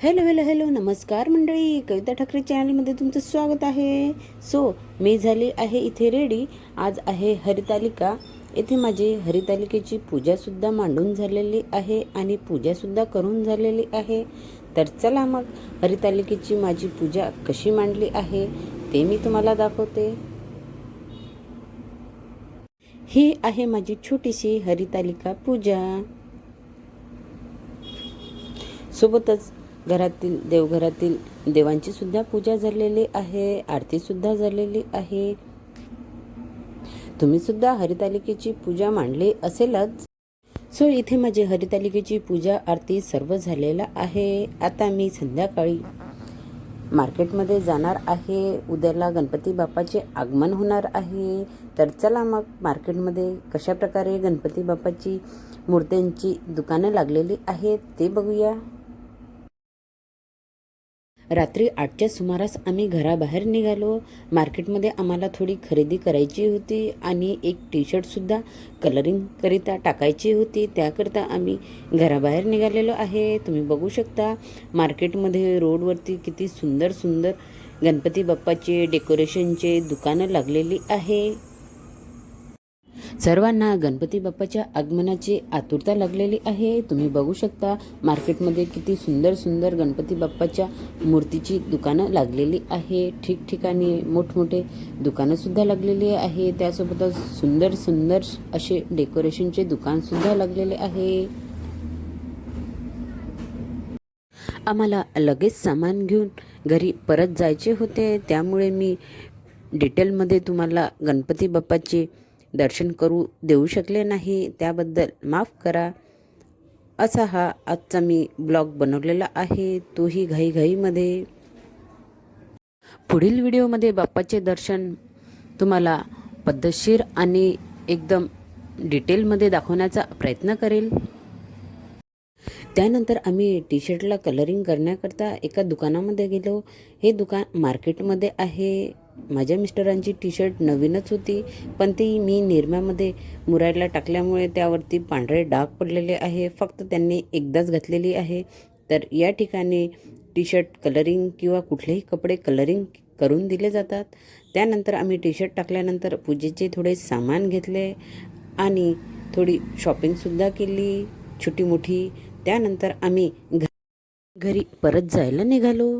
Hello hello hello नमस्कार मंडळी. कविता ठाकरे चॅनलमध्ये तुमचं स्वागत आहे. सो मी झाली आहे इथे रेडी आज आहे हरितालिका. येथे माझी हरितालिकेची पूजासुद्धा मांडून झालेली आहे आणि पूजासुद्धा करून झालेली आहे. तर चला मग हरितालिकेची माझी पूजा कशी मांडली आहे ते मी तुम्हाला दाखवते. ही आहे माझी छोटीशी हरितालिका पूजा. सोबतच घरातील देवघरातील देवांची सुद्धा पूजा झालेली आहे आरतीसुद्धा झालेली आहे. तुम्ही सुद्धा हरितालिकेची पूजा मांडली असेलच. सो इथे माझी हरितालिकेची पूजा आरती सर्व झालेला आहे. आता मी संध्याकाळी मार्केटमध्ये जाणार आहे. उद्याला गणपती बाप्पाचे आगमन होणार आहे. तर चला मग मार्केटमध्ये कशा प्रकारे गणपती बाप्पाची मूर्त्यांची दुकानं लागलेली आहेत ते बघूया. रात्री आठच्या सुमारास आम्ही घराबाहेर निघालो. मार्केटमध्ये आम्हाला थोडी खरेदी करायची होती आणि एक टी शर्टसुद्धा कलरिंगकरिता टाकायची होती. त्याकरिता आम्ही घराबाहेर निघालेलो आहे. तुम्ही बघू शकता मार्केटमध्ये रोडवरती किती सुंदर सुंदर गणपती बाप्पाचे डेकोरेशनचे दुकानं लागलेली आहे. सर्वांना गणपती बाप्पाच्या आगमनाची आतुरता लागलेली आहे. तुम्ही बघू शकता मार्केटमध्ये किती सुंदर सुंदर गणपती बाप्पाच्या मूर्तीची दुकानं लागलेली आहे. ठिकठिकाणी मोठमोठे दुकानंसुद्धा लागलेली आहे. त्यासोबतच सुंदर सुंदर असे डेकोरेशनचे दुकानसुद्धा लागलेले आहे. आम्हाला लगेच सामान घेऊन घरी परत जायचे होते. त्यामुळे मी डिटेलमध्ये तुम्हाला गणपती बाप्पाचे दर्शन करू देऊ शकले नाही त्याबद्दल माफ करा. असा हा आजचा मी ब्लॉग बनवलेला आहे. तोही घाईघाईमध्ये. पुढील व्हिडिओमध्ये बाप्पाचे दर्शन तुम्हाला पद्धतशीर आणि एकदम डिटेलमध्ये दाखवण्याचा प्रयत्न करेल. त्यानंतर आम्ही टी शर्टला कलरिंग करण्याकरता एका दुकानामध्ये गेलो. हे दुकान मार्केटमध्ये आहे. माझ्या मिस्टरांची टी शर्ट नवीनच होती पण ती मी निरम्यामध्ये मुरायला टाकल्यामुळे त्यावरती पांढरे डाग पडलेले आहे. फक्त त्यांनी एकदाच घातलेली आहे. तर या ठिकाणी टी शर्ट कलरिंग किंवा कुठलेही कपडे कलरिंग करून दिले जातात. त्यानंतर आम्ही टी शर्ट टाकल्यानंतर पूजेचे थोडे सामान घेतले आणि थोडी शॉपिंगसुद्धा केली छोटी मोठी त्यानंतर आम्ही घ घरी परत जायला निघालो.